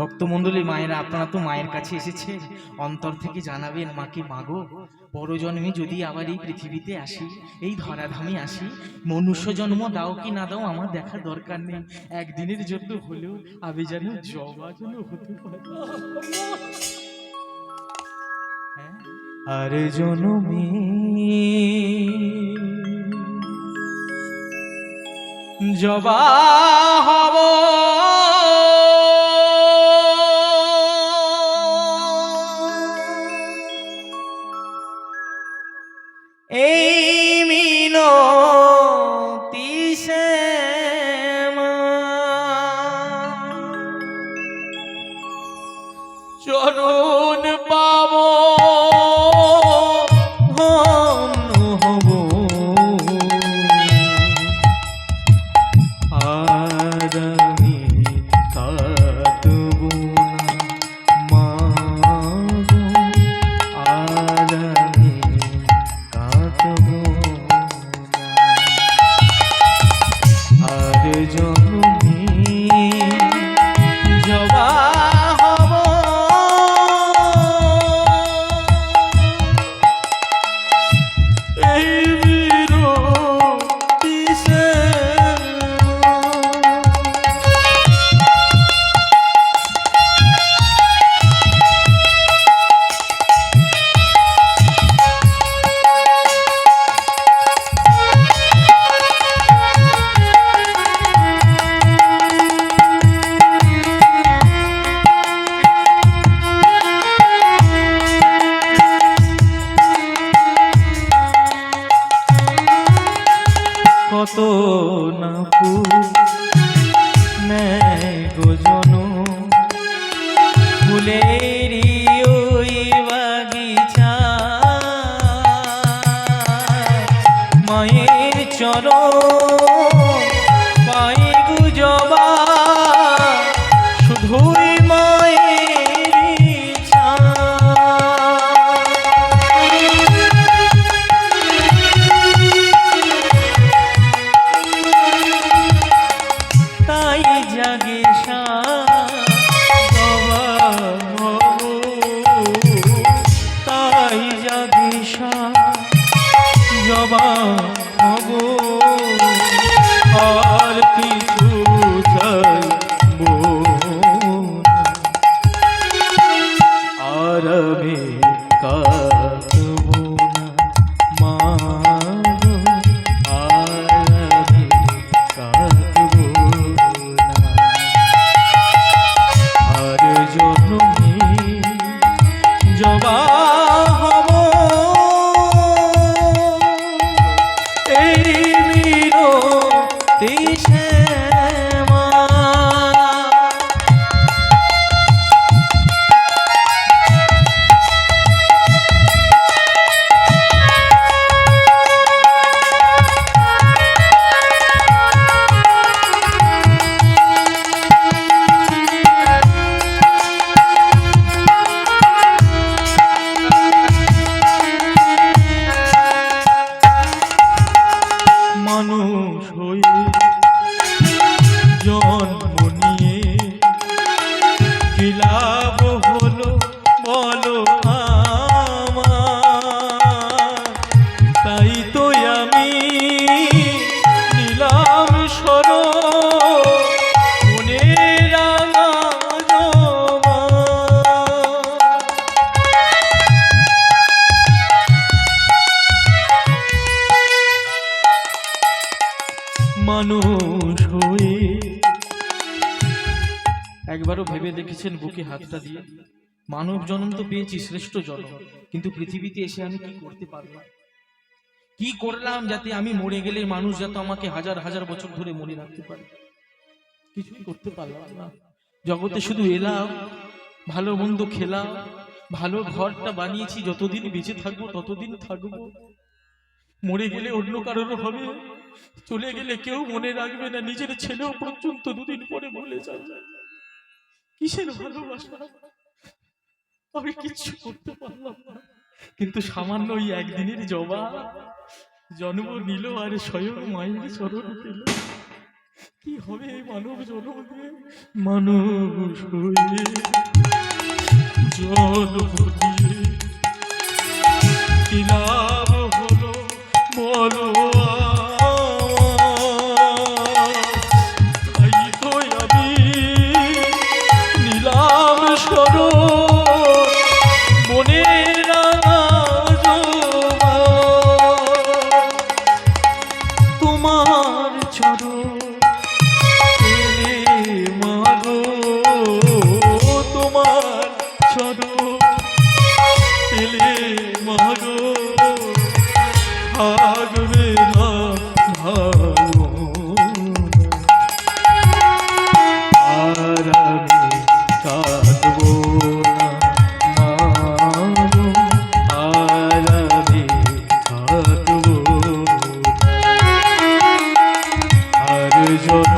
ভক্তমণ্ডলী মায়েরা, আপনারা তো মায়ের কাছে এসেছেন। অন্তর থেকে জানাবেন মাকে মাগো পরজন্মে যদি আবার এই পৃথিবীতে আসি, এই ধরাধামে আসি, মনুষ্য জন্ম দাও কি না দাও আমার দেখার দরকার নেই। একদিনের জন্য হলেও আমি যেন জবা যেন হতে পারি। জনমে জবা হব। এই কত না ফুল নেয় গোজন ফুলেরই ওই বাগিচা। মায়ের চরণ মিনতি একবারও ভেবে দেখেছেন বুকে হাতটা দিয়ে? মানব জন্ম তো পেয়েছি শ্রেষ্ঠ জন্ম, কিন্তু পৃথিবীতে এসে আমি কি করতে পারলাম? কি করলাম যাতে আমি মরে গেলে মানুষ যাতে আমাকে হাজার হাজার বছর ধরে মনে রাখতে পারে? কিছুই করতে পারলাম না। জগতে শুধু এলাম, ভালো মন্দ খেলাম, ভালো ঘরটা বানিয়েছি, যতদিন বেঁচে থাকব ততদিন থাকব। মরে গেলে অন্য কারোর হবে, চলে গেলে কেউ মনে রাখবে না, নিজের ছেলেও পর্যন্ত দুদিন পরে বলে যাবে। কিসের ভালোবাসা? আমি কিচ্ছু করতে পারলাম না। কিন্তু সামান্য ওই একদিনের জবা, জন্ম নিল আর স্বয়ং মায়ের চরণ পেল কি হবে এই মানব জন্ম? দিয়ে মানুষ হয়ে কিনা করো এলে মাগো ভাগবে না আর আমি কাঁদবো না, মাগো আর আমি কাঁদবো আর যত